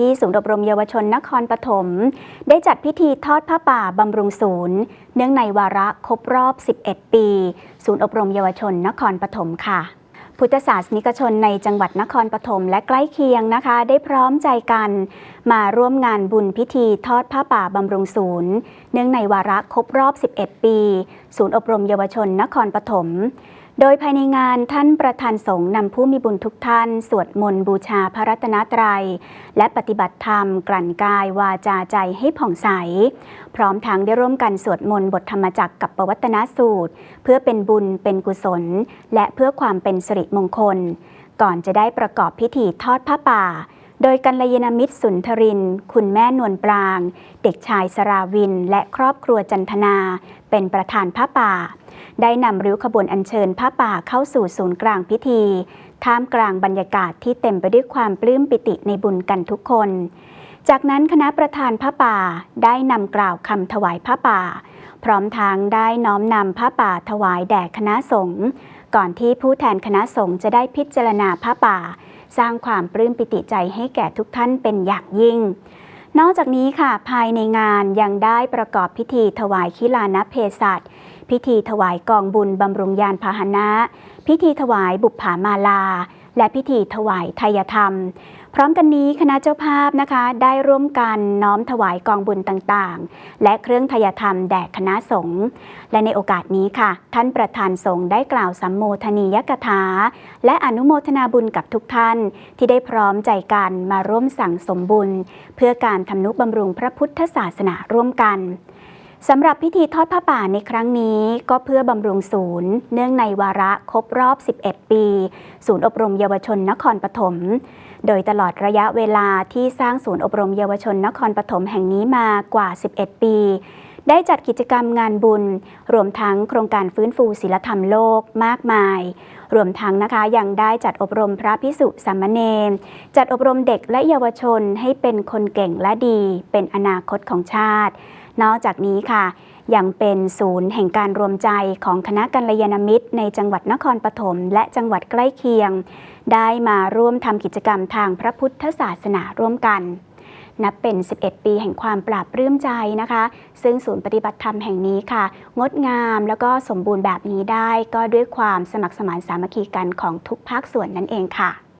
ที่ศูนย์อบรมเยาวชนนครปฐมได้จัดพิธีทอดผ้าป่าบำรุงศูนย์ เนื่องในวาระครบรอบ 11 ปี ศูนย์อบรมเยาวชนนครปฐมค่ะ พุทธศาสนิกชนในจังหวัดนครปฐมและใกล้เคียงนะคะ ได้พร้อมใจกัน มาร่วมงานบุญพิธีทอดผ้าป่าบำรุงศูนย์ เนื่องในวาระครบรอบ 11 ปี ศูนย์อบรมเยาวชนนครปฐม โดยภายในงานท่านประธานสงฆ์นำผู้มีบุญทุกท่าน สวดมนต์บูชาพระรัตนตรัย และปฏิบัติธรรม กลั่นกายวาจาใจให้ผ่องใส พร้อมทั้งได้ร่วมกันสวดมนต์บทธรรมจักรกับปวัตนสูตร เพื่อเป็นบุญเป็นกุศล และเพื่อความเป็นสิริมงคล ก่อนจะได้ประกอบพิธีทอดผ้าป่าโดยกัลยาณมิตรสุนทริน คุณแม่นวลปราง เด็กชายสราวิน และครอบครัวจันทนา เป็นประธานผ้าป่า ได้นำริ้วขบวนอัญเชิญผ้าป่าเข้าสู่ศูนย์กลางพิธี ท่ามกลางบรรยากาศที่เต็มไปด้วยความปลื้มปิติในบุญกันทุกคน จากนั้นคณะประธานผ้าป่าได้นำกล่าวคำถวายผ้าป่า พร้อมทั้งได้น้อมนำผ้าป่าถวายแด่คณะสงฆ์ก่อนที่ผู้แทนคณะสงฆ์จะได้พิจารณาผ้าป่า สร้างความปลื้มปิติใจให้แก่ทุกท่านเป็นอย่างยิ่ง นอกจากนี้ค่ะ ภายในงานยังได้ประกอบพิธีถวายคิลานเพศัต พิธีถวายกองบุญบำรุงยานพาหนะ พิธีถวายบุปผามาลา และพิธีถวายทายธรรม พร้อมกันนี้คณะเจ้าภาพนะคะได้ร่วมกันน้อมถวายกองบุญต่างๆ และเครื่องทายธรรมแด่คณะสงฆ์และในโอกาสนี้ค่ะ ท่านประธานสงฆ์ได้กล่าวสัมโมทนียกถา และอนุโมทนาบุญกับทุกท่าน ที่ได้พร้อมใจกันมาร่วมสั่งสมบุญ เพื่อการทำนุบำรุงพระพุทธศาสนาร่วมกัน สำหรับพิธีทอดผ้าป่าในครั้งนี้ ก็เพื่อบำรุงศูนย์ เนื่องในวาระครบรอบ 11 ปี ศูนย์อบรมเยาวชนนครปฐม โดยตลอดระยะเวลาที่สร้างศูนย์อบรมเยาวชนนครปฐมแห่งนี้มากว่า 11 ปี ได้จัดกิจกรรมงานบุญ รวมทั้งโครงการฟื้นฟูศิลธรรมโลกมากมาย รวมทั้งนะคะยังได้จัดอบรมพระพิสุสามเณรจัดอบรมเด็กและเยาวชนให้เป็นคนเก่งและดี เป็นอนาคตของชาติ นอกจากนี้ค่ะ ยังเป็นศูนย์แห่งการรวมใจของคณะกัลยาณมิตร ในจังหวัดนครปฐมและจังหวัดใกล้เคียง ได้มาร่วมทำกิจกรรมทางพระพุทธศาสนาร่วมกันนับเป็น 11 ปีแห่งความปราบปลื้มใจนะคะ ซึ่งศูนย์ปฏิบัติธรรมแห่งนี้ค่ะ งดงามแล้วก็สมบูรณ์แบบนี้ได้ ก็ด้วยความสมัครสมานสามัคคีกันของทุกภาคส่วนนั่นเองค่ะ